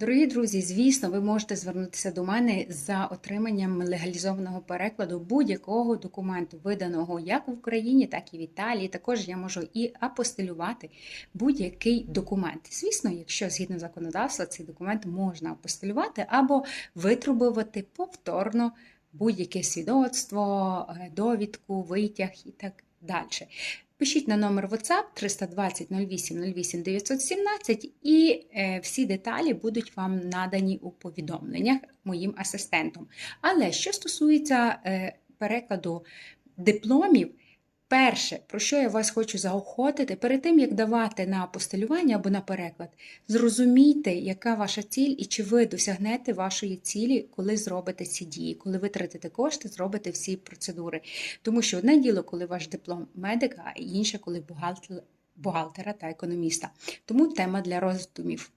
Дорогі друзі, звісно, ви можете звернутися до мене за отриманням легалізованого перекладу будь-якого документу, виданого як в Україні, так і в Італії. Також я можу і апостилювати будь-який документ. Звісно, якщо згідно законодавства цей документ можна апостилювати або витребувати повторно будь-яке свідоцтво, е, довідку, витяг і так далі. Пишіть на номер WhatsApp 320 08 08 917 і е, всі деталі будуть вам надані у повідомленнях моїм асистентом. Але що стосується е, перекладу дипломів, перше, про що я вас хочу заохотити, перед тим як давати на апостилювання або на переклад, зрозумійте, яка ваша ціль і чи ви досягнете вашої цілі, коли зробите ці дії, коли витратите кошти, зробите всі процедури. Тому що одне діло, коли ваш диплом медика, а інше, коли бухгалтер, бухгалтера та економіста. Тому тема для роздумів.